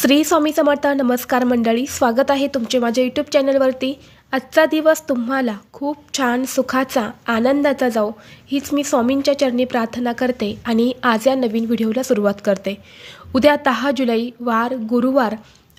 श्री स्वामी समर्थ नमस्कार मंडळी स्वागत आहे तुमचे माझ्या यूट्यूब चॅनलवरती. आजचा दिवस तुम्हाला खूप छान सुखाचा आनंदाचा जाऊ हीच मी स्वामींच्या चरणी प्रार्थना करते आणि आज या नवीन व्हिडिओला सुरुवात करते. उद्या दहा जुलै वार गुरुवार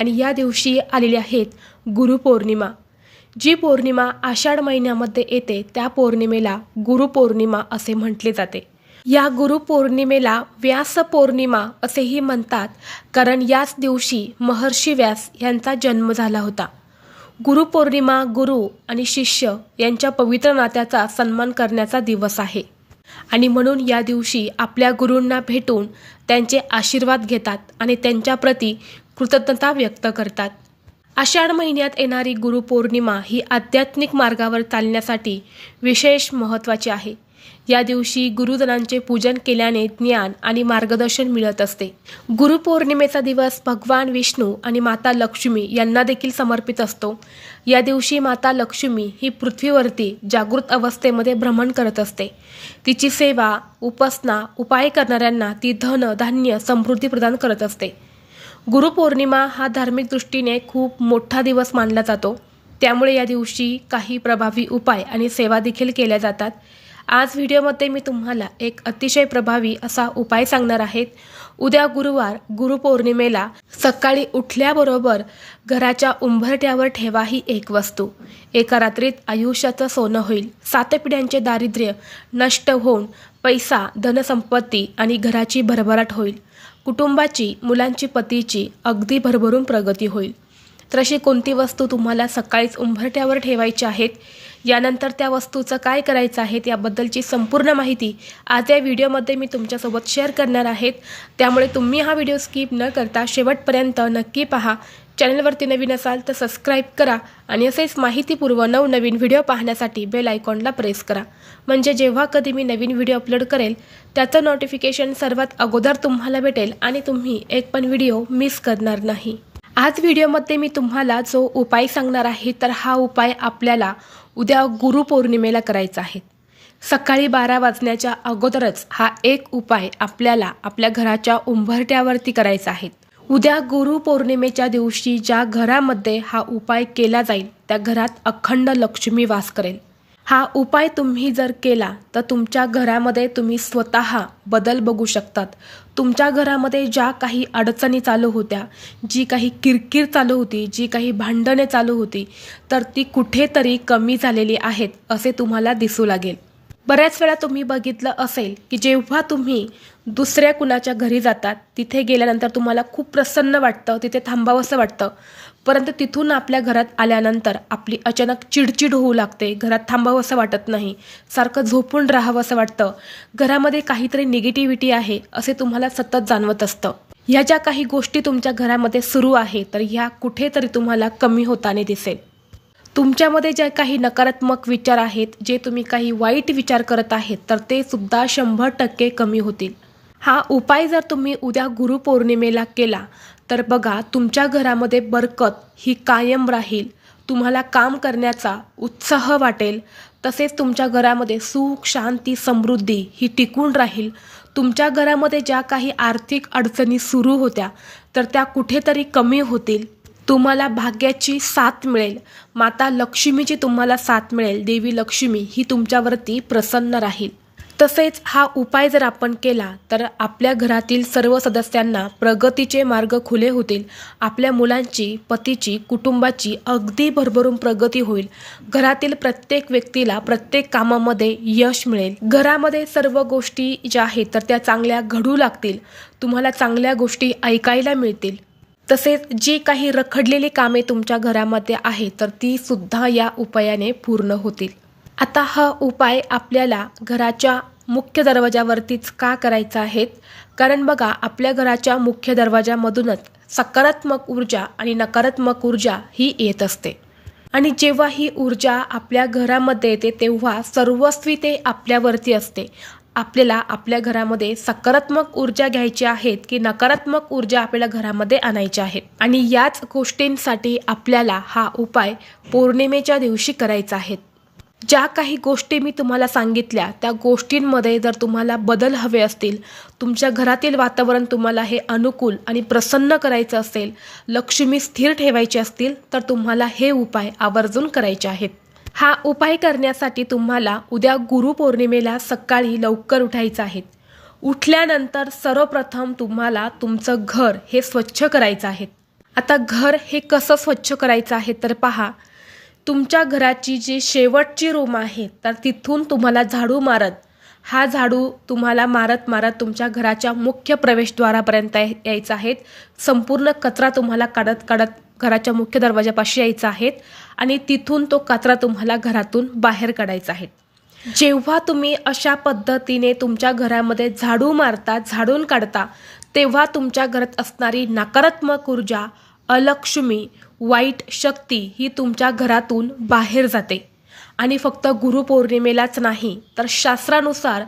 आणि या दिवशी आलेले आहेत गुरुपौर्णिमा जी पौर्णिमा आषाढ महिन्यामध्ये येते त्या पौर्णिमेला गुरुपौर्णिमा असे म्हटले जाते. या गुरुपौर्णिमेला व्यास पौर्णिमा असेही म्हणतात कारण याच दिवशी महर्षी व्यास यांचा जन्म झाला होता. गुरुपौर्णिमा गुरु आणि शिष्य यांच्या पवित्र नात्याचा सन्मान करण्याचा दिवस आहे. आणि म्हणून या दिवशी आपल्या गुरूंना भेटून त्यांचे आशीर्वाद घेतात आणि त्यांच्याप्रती कृतज्ञता व्यक्त करतात. आषाढ महिन्यात येणारी गुरुपौर्णिमा ही आध्यात्मिक मार्गावर चालण्यासाठी विशेष महत्त्वाची आहे. या दिवशी गुरुजनांचे पूजन केल्याने ज्ञान आणि मार्गदर्शन मिळत असते. गुरुपौर्णिमेचा दिवस भगवान विष्णू आणि माता लक्ष्मी यांना देखील समर्पित असतो. या दिवशी माता लक्ष्मी ही पृथ्वीवरती जागृत अवस्थेमध्ये भ्रमण करत असते. तिची सेवा उपासना उपाय करणाऱ्यांना ती धन धान्य समृद्धी प्रदान करत असते. गुरुपौर्णिमा हा धार्मिक दृष्टीने खूप मोठा दिवस मानला जातो. त्यामुळे या दिवशी काही प्रभावी उपाय आणि सेवा देखील केल्या जातात. आज व्हिडिओमध्ये मी तुम्हाला एक अतिशय प्रभावी असा उपाय सांगणार आहेत उद्या गुरुवार गुरुपौर्णिमेला सकाळी उठल्याबरोबर घराच्या उंबरट्यावर ठेवा ही एक वस्तू. एका रात्रीत आयुष्याचं सोनं होईल. सात पिढ्यांचे दारिद्र्य नष्ट होऊन पैसा धनसंपत्ती आणि घराची भरभराट होईल. कुटुंबाची मुलांची पतीची अगदी भरभरून प्रगती होईल. तर अशी कोणती वस्तू तुम्हाला सकाळीच उंबरट्यावर ठेवायची आहेत? यानंतर त्या वस्तूचं काय करायचं आहे याबद्दलची संपूर्ण माहिती आज या व्हिडिओमध्ये मी तुमच्यासोबत शेअर करणार आहेत. त्यामुळे तुम्ही हा व्हिडिओ स्किप न करता शेवटपर्यंत नक्की पहा. चॅनलवरती नवीन असाल तर सबस्क्राईब करा आणि असेच माहितीपूर्व नवनवीन व्हिडिओ पाहण्यासाठी बेल आयकॉनला प्रेस करा. म्हणजे जेव्हा कधी मी नवीन व्हिडिओ अपलोड करेल त्याचं नोटिफिकेशन सर्वात अगोदर तुम्हाला भेटेल आणि तुम्ही एक पण व्हिडिओ मिस करणार नाही. आज व्हिडिओमध्ये मी तुम्हाला जो उपाय सांगणार आहे तर हा उपाय आपल्याला उद्या गुरुपौर्णिमेला करायचा आहे. सकाळी बारा वाजण्याच्या अगोदरच हा एक उपाय आपल्याला आपल्या घराच्या उंबरट्यावरती करायचा आहे. उद्या गुरुपौर्णिमेच्या दिवशी ज्या घरामध्ये हा उपाय केला जाईल त्या घरात अखंड लक्ष्मी वास करेल. हा उपाय तुम्ही जर केला तर तुमच्या घरामध्ये तुम्ही स्वतः बदल बघू शकतात. तुमच्या घरामध्ये ज्या काही अडचणी चालू होत्या जी काही किरकिर चालू होती जी काही भांडणे चालू होती तर ती कुठेतरी कमी झालेली आहेत असे तुम्हाला दिसू लागेल. बऱ्याच वेळा तुम्ही बघितलं असेल की जेव्हा तुम्ही दुसऱ्या कुणाच्या घरी जातात तिथे गेल्यानंतर तुम्हाला खूप प्रसन्न वाटतं तिथे थांबावंसं वाटतं. परंतु तिथून आपल्या घरात आल्यानंतर आपली अचानक चिडचिड होऊ लागते घरात थांबावंसं वाटत नाही सारखं झोपून राहावंसं वाटतं घरामध्ये काहीतरी निगेटिव्हिटी आहे असे तुम्हाला सतत जाणवत असतं. ह्या ज्या काही गोष्टी तुमच्या घरामध्ये सुरू आहे तर ह्या कुठेतरी तुम्हाला कमी होताना दिसेल. तुमच्यामध्ये जे काही नकारात्मक विचार आहेत जे तुम्ही काही वाईट विचार करत आहेत तर ते सुद्धा शंभर टक्के कमी होतील. हा उपाय जर तुम्ही उद्या गुरुपौर्णिमेला केला तर बघा तुमच्या घरामध्ये बरकत ही कायम राहील. तुम्हाला काम करण्याचा उत्साह वाटेल. तसेच तुमच्या घरामध्ये सुख शांती समृद्धी ही टिकून राहील. तुमच्या घरामध्ये ज्या काही आर्थिक अडचणी सुरू होत्या तर त्या कुठेतरी कमी होतील. तुम्हाला भाग्याची साथ मिळेल. माता लक्ष्मीची तुम्हाला साथ मिळेल. देवी लक्ष्मी ही तुमच्यावरती प्रसन्न राहील. तसेच हा उपाय जर आपण केला तर आपल्या घरातील सर्व सदस्यांना प्रगतीचे मार्ग खुले होतील. आपल्या मुलांची पतीची कुटुंबाची अगदी भरभरून प्रगती होईल. घरातील प्रत्येक व्यक्तीला प्रत्येक कामामध्ये यश मिळेल. घरामध्ये सर्व गोष्टी ज्या आहेत तर त्या चांगल्या घडू लागतील. तुम्हाला चांगल्या गोष्टी ऐकायला मिळतील. तसेच जी काही रखडलेली कामे तुमच्या घरामध्ये आहेत तर ती सुद्धा या उपायाने पूर्ण होतील. आता हा उपाय आपल्याला घराच्या मुख्य दरवाजावरतीच का करायचा आहेत? कारण बघा आपल्या घराच्या मुख्य दरवाजामधूनच सकारात्मक ऊर्जा आणि नकारात्मक ऊर्जा ही येत असते. आणि जेव्हा ही ऊर्जा आपल्या घरामध्ये येते तेव्हा सर्वस्वी ते आपल्यावरती असते. आपल्याला आपल्या घरामध्ये सकारात्मक ऊर्जा घ्यायची आहेत की नकारात्मक ऊर्जा आपल्याला घरामध्ये आणायची आहेत? आणि याच गोष्टींसाठी आपल्याला हा उपाय पौर्णिमेच्या दिवशी करायचा आहे. ज्या काही गोष्टी मी तुम्हाला सांगितल्या त्या गोष्टींमध्ये जर तुम्हाला बदल हवे असतील तुमच्या घरातील वातावरण तुम्हाला हे अनुकूल आणि प्रसन्न करायचं असेल लक्ष्मी स्थिर ठेवायची असतील तर तुम्हाला हे उपाय आवर्जून करायचे आहेत. हा उपाय करण्यासाठी तुम्हाला उद्या गुरुपौर्णिमेला सकाळी लवकर उठायचं आहे. उठल्यानंतर सर्वप्रथम तुम्हाला तुमचं घर हे स्वच्छ करायचं आहे. आता घर हे कसं स्वच्छ करायचं आहे तर पहा तुमच्या घराची जी शेवटची रूम आहे तर तिथून तुम्हाला झाडू मारत हा झाडू तुम्हाला मारत मारत तुमच्या घराच्या मुख्य प्रवेशद्वारापर्यंत यायचा आहे संपूर्ण कचरा तुम्हाला काढत काढत घराच्या मुख्य दरवाजापाशी यायचा आहे आणि तिथून तो कचरा तुम्हाला घरातून बाहेर काढायचा आहे. जेव्हा तुम्ही अशा पद्धतीने तुमच्या घरामध्ये झाडू मारता झाडून काढता तेव्हा तुमच्या घरात असणारी नकारात्मक ऊर्जा अलक्ष्मी वाईट शक्ती ही तुमच्या घरातून बाहेर जाते. आणि फक्त गुरुपौर्णिमेलाच नाही तर शास्त्रानुसार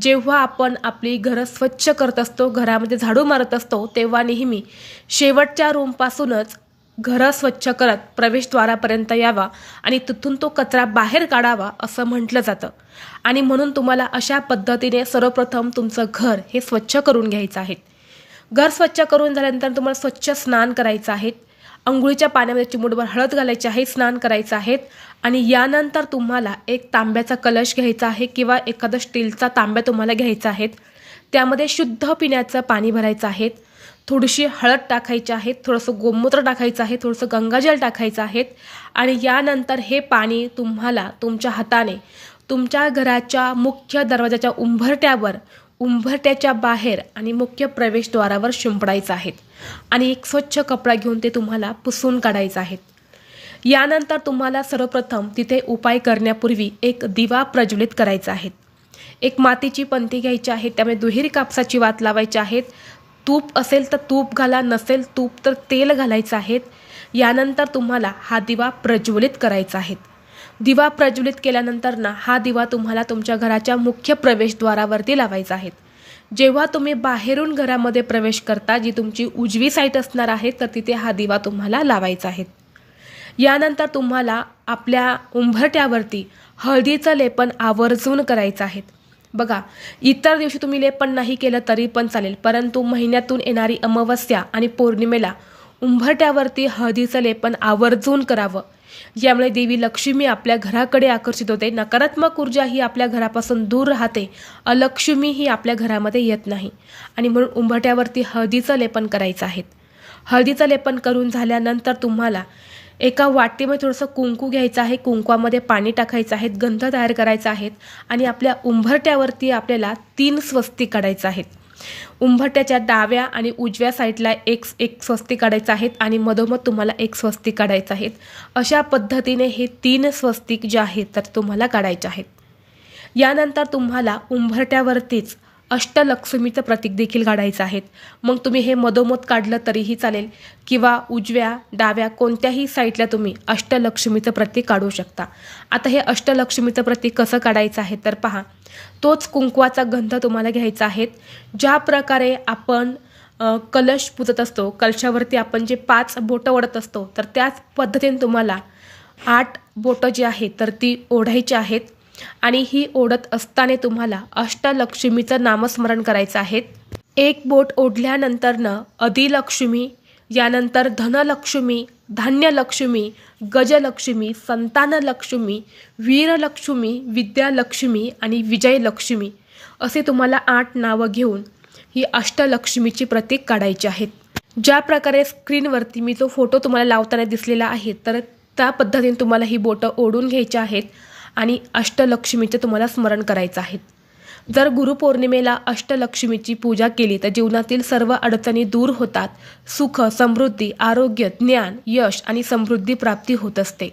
जेव्हा आपण आपली घरं स्वच्छ करत असतो घरामध्ये झाडू मारत असतो तेव्हा नेहमी शेवटच्या रूमपासूनच घरं स्वच्छ करत प्रवेशद्वारापर्यंत यावा आणि तिथून तो कचरा बाहेर काढावा असं म्हटलं जातं. आणि म्हणून तुम्हाला अशा पद्धतीने सर्वप्रथम तुमचं घर हे स्वच्छ करून घ्यायचं आहे. घर स्वच्छ करून झाल्यानंतर तुम्हाला स्वच्छ स्नान करायचं आहे. अंघोळीच्या पाण्यामध्ये चिमुटभर हळद घालायची आहे स्नान करायचं आहे आणि यानंतर तुम्हाला एक तांब्याचा कलश घ्यायचा आहे किंवा एखादा स्टीलचा तांब्या तुम्हाला घ्यायचा आहे. त्यामध्ये शुद्ध पिण्याचं पाणी भरायचं आहे. थोडीशी हळद टाकायची आहे थोडंसं गोमूत्र टाकायचं आहे थोडंसं गंगाजल टाकायचं आहे आणि यानंतर हे पाणी तुम्हाला तुमच्या हाताने तुमच्या घराच्या मुख्य दरवाजाच्या उंभरट्यावर उंबरट्याच्या बाहेर आणि मुख्य प्रवेशद्वारावर शिंपडायचं आहेत. आणि एक स्वच्छ कपडा घेऊन ते तुम्हाला पुसून काढायचं आहेत. यानंतर तुम्हाला सर्वप्रथम तिथे उपाय करण्यापूर्वी एक दिवा प्रज्वलित करायचा आहे. एक मातीची पंथी घ्यायची आहे त्यामुळे दुहेरी कापसाची वात लावायची आहेत. तूप असेल तर तूप घाला नसेल तूप तर तेल घालायचं आहे. यानंतर तुम्हाला हा दिवा प्रज्वलित करायचा आहे. दिवा प्रज्वलित केल्यानंतर ना हा दिवा तुम्हाला तुमच्या घराच्या मुख्य प्रवेशद्वारावरती लावायचा आहे. जेव्हा तुम्ही बाहेरून घरामध्ये प्रवेश करता जी तुमची उजवी साईट असणार आहे तर तिथे हा दिवा तुम्हाला लावायचा आहे. यानंतर तुम्हाला आपल्या उंबरट्यावरती हळदीचं लेपन आवर्जून करायचं आहे. बघा इतर दिवशी तुम्ही लेपन नाही केलं तरी पण चालेल परंतु महिन्यातून येणारी अमावस्या आणि पौर्णिमेला उंबरट्यावरती हळदीचं लेपन आवर्जून करावं. यामुळे देवी लक्ष्मी आपल्या घराकडे आकर्षित होते. नकारात्मक ऊर्जा ही आपल्या घरापासून दूर राहते. अलक्ष्मी ही आपल्या घरामध्ये येत नाही. आणि म्हणून उंबरट्यावरती हळदीचं लेपन करायचं आहे. हळदीचं लेपन करून झाल्यानंतर तुम्हाला एका वाटीमध्ये थोडंसं कुंकू घ्यायचं आहे. कुंकवामध्ये पाणी टाकायचं आहे. गंध तयार करायचा आहे. आणि आपल्या उंबरट्यावरती आपल्याला तीन स्वस्ती काढायचं आहेत उंबरट्याच्या डाव्या आणि उजव्या साईडला एक एक स्वस्ती काढायचं आहेत आणि मधोमध तुम्हाला एक स्वस्ती काढायचं आहेत. अशा पद्धतीने हे तीन स्वस्तिक जे आहेत तर तुम्हाला काढायचे आहेत. यानंतर तुम्हाला उंबरट्यावरतीच अष्टलक्ष्मीचं प्रतीक देखील काढायचं आहेत. मग तुम्ही हे मधोमध काढलं तरीही चालेल किंवा उजव्या डाव्या कोणत्याही साईडला तुम्ही अष्टलक्ष्मीचं प्रतीक काढू शकता. आता हे अष्टलक्ष्मीचं प्रतीक कसं काढायचं आहे तर पहा. तोच कुंकवाचा गंध तुम्हाला घ्यायचा आहे. ज्या प्रकारे आपण कलश पुजत असतो कलशावरती आपण जे पाच बोटं ओढत असतो तर त्याच पद्धतीने तुम्हाला आठ बोटं जी आहेत तर ती ओढायची आहेत. आणि ही ओढत असताना तुम्हाला अष्टलक्ष्मीचं नामस्मरण करायचं आहे. एक बोट ओढल्यानंतरनं अधिलक्ष्मी यानंतर धनलक्ष्मी धान्यलक्ष्मी गजलक्ष्मी संतानलक्ष्मी वीरलक्ष्मी विद्यालक्ष्मी आणि विजयलक्ष्मी असे तुम्हाला आठ नावं घेऊन ही अष्टलक्ष्मीची प्रतीक काढायची आहेत. ज्या प्रकारे स्क्रीनवरती मी जो फोटो तुम्हाला लावताना दिसलेला आहे तर त्या पद्धतीने तुम्हाला ही बोटं ओढून घ्यायची आहेत. आणि अष्टलक्ष्मीचं तुम्हाला स्मरण करायचं आहे. जर गुरुपौर्णिमेला अष्टलक्ष्मीची पूजा केली तर जीवनातील सर्व अडचणी दूर होतात. सुख समृद्धी आरोग्य ज्ञान यश आणि समृद्धी प्राप्ती होत असते.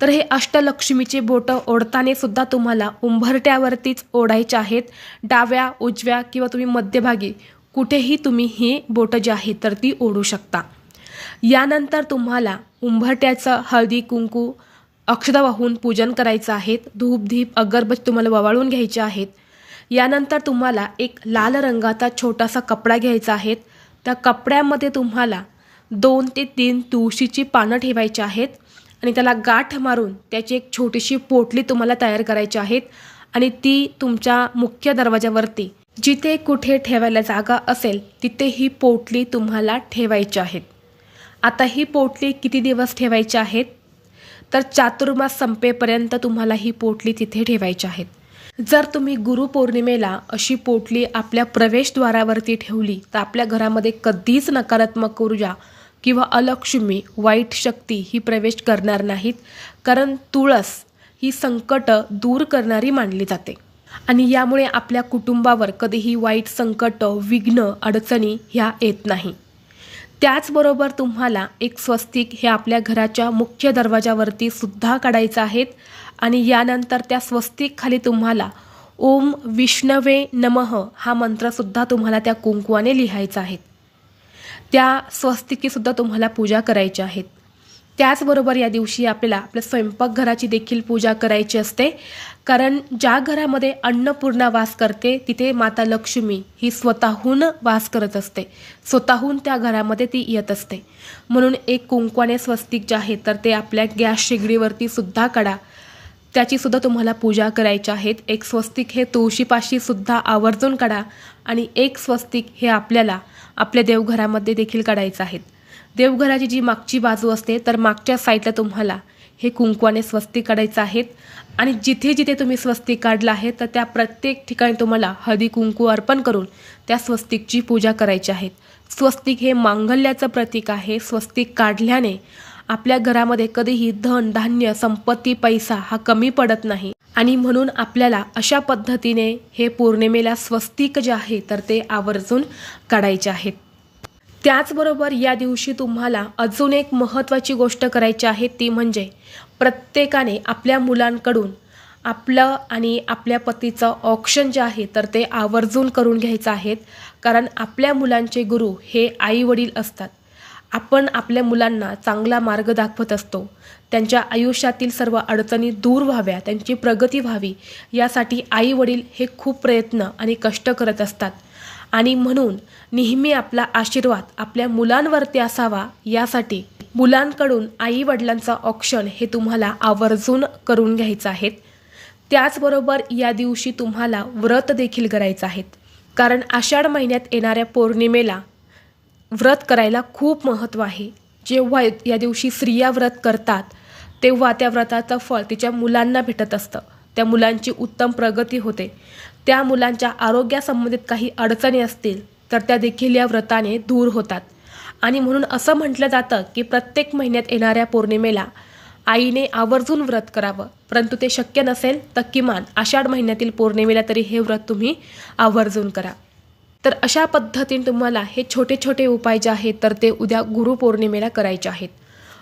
तर हे अष्टलक्ष्मीचे बोटं ओढताना सुद्धा तुम्हाला उंबरट्यावरतीच ओढायचे आहेत. डाव्या उजव्या किंवा तुम्ही मध्यभागी कुठेही तुम्ही ही बोटं जी आहेत तर ती ओढू शकता. यानंतर तुम्हाला उंबरट्याचं हळदी कुंकू अक्षदा वाहून पूजन करायचं आहेत धूपधीप अगरबत्ती तुम्हाला ववाळून घ्यायचे आहेत. यानंतर तुम्हाला एक लाल रंगाचा छोटासा कपडा घ्यायचा आहे त्या कपड्यामध्ये तुम्हाला दोन ते तीन तुळशीची पानं ठेवायची आहेत आणि त्याला गाठ मारून त्याची एक छोटीशी पोटली तुम्हाला तयार करायची आहेत आणि ती तुमच्या मुख्य दरवाजावरती जिथे कुठे ठेवायला जागा असेल तिथे ही पोटली तुम्हाला ठेवायची आहेत. आता ही पोटली किती दिवस ठेवायची आहेत? तर चातुर्मास संपेपर्यंत तुम्हाला ही पोटली तिथे ठेवायची आहेत. जर तुम्ही गुरुपौर्णिमेला अशी पोटली आपल्या प्रवेशद्वारावरती ठेवली तर आपल्या घरामध्ये कधीच नकारात्मक ऊर्जा किंवा अलक्ष्मी वाईट शक्ती ही प्रवेश करणार नाहीत कारण तुळस ही संकट दूर करणारी मानली जाते. आणि यामुळे आपल्या कुटुंबावर कधीही वाईट संकट विघ्न अडचणी ह्या येत नाही. त्याचबरोबर तुम्हाला एक स्वस्तिक हे आपल्या घराच्या मुख्य दरवाजावरती सुद्धा काढायचं आहेत. आणि यानंतर त्या स्वस्तिक खाली तुम्हाला ओम विष्णवे नमः हा मंत्रसुद्धा तुम्हाला त्या कुंकवाने लिहायचा आहे. त्या स्वस्तिकीसुद्धा तुम्हाला पूजा करायची आहेत. त्याचबरोबर या दिवशी आपल्याला आपल्या स्वयंपाकघराची देखील पूजा करायची असते. कारण ज्या घरामध्ये अन्नपूर्णा वास करते तिथे माता लक्ष्मी ही स्वतःहून वास करत असते. स्वतःहून त्या घरामध्ये ती येत असते. म्हणून एक कुंकवाने स्वस्तिक जे आहे तर ते आपल्या गॅस शेगडीवरती सुद्धा काढा. त्याची सुद्धा तुम्हाला पूजा करायची आहेत एक स्वस्तिक हे तुळशीपाशी सुद्धा आवर्जून काढा आणि एक स्वस्तिक हे आपल्याला आपल्या देवघरामध्ये देखील काढायचं आहेत देवघराची जी मागची बाजू असते तर मागच्या साईडला तुम्हाला हे कुंकवाने स्वस्तिक काढायचं आहेत. आणि जिथे जिथे तुम्ही स्वस्तिक काढलं आहे तर त्या प्रत्येक ठिकाणी तुम्हाला हळदी कुंकू अर्पण करून त्या स्वस्तिकची पूजा करायची आहे. स्वस्तिक हे मांगल्याचं प्रतीक आहे. स्वस्तिक काढल्याने आपल्या घरामध्ये कधीही धन धान्य संपत्ती पैसा हा कमी पडत नाही. आणि म्हणून आपल्याला अशा पद्धतीने हे पौर्णिमेला स्वस्तिक जे आहे तर ते आवर्जून काढायचे आहेत. त्याचबरोबर या दिवशी तुम्हाला अजून एक महत्त्वाची गोष्ट करायची आहे ती म्हणजे प्रत्येकाने आपल्या मुलांकडून आपलं आणि आपल्या पतीचं ऑप्शन जे आहे तर ते आवर्जून करून घ्यायचं आहेत कारण आपल्या मुलांचे गुरु हे आई वडील असतात. आपण आपल्या मुलांना चांगला मार्ग दाखवत असतो. त्यांच्या आयुष्यातील सर्व अडचणी दूर व्हाव्या त्यांची प्रगती व्हावी यासाठी आई वडील हे खूप प्रयत्न आणि कष्ट करत असतात. आणि म्हणून नेहमी आपला आशीर्वाद आपल्या मुलांवरती असावा यासाठी मुलांकडून आई वडिलांचा ऑप्शन हे तुम्हाला आवर्जून करून घ्यायचं आहे त्याचबरोबर या दिवशी तुम्हाला व्रत देखील करायचं आहेत. कारण आषाढ महिन्यात येणाऱ्या पौर्णिमेला व्रत करायला खूप महत्त्व आहे. जेव्हा या दिवशी स्त्रिया व्रत करतात तेव्हा त्या व्रताचं फळ तिच्या मुलांना भेटत असतं. त्या मुलांची उत्तम प्रगती होते. त्या मुलांच्या आरोग्यासंबंधित काही अडचणी असतील तर त्या देखील या व्रताने दूर होतात. आणि म्हणून असं म्हटलं जातं की प्रत्येक महिन्यात येणाऱ्या पौर्णिमेला आईने आवर्जून व्रत करावं. परंतु ते शक्य नसेल तर किमान आषाढ महिन्यातील पौर्णिमेला तरी हे व्रत तुम्ही आवर्जून करा. तर अशा पद्धतीने तुम्हाला हे छोटे छोटे उपाय जे आहेत तर ते उद्या गुरुपौर्णिमेला करायचे आहेत.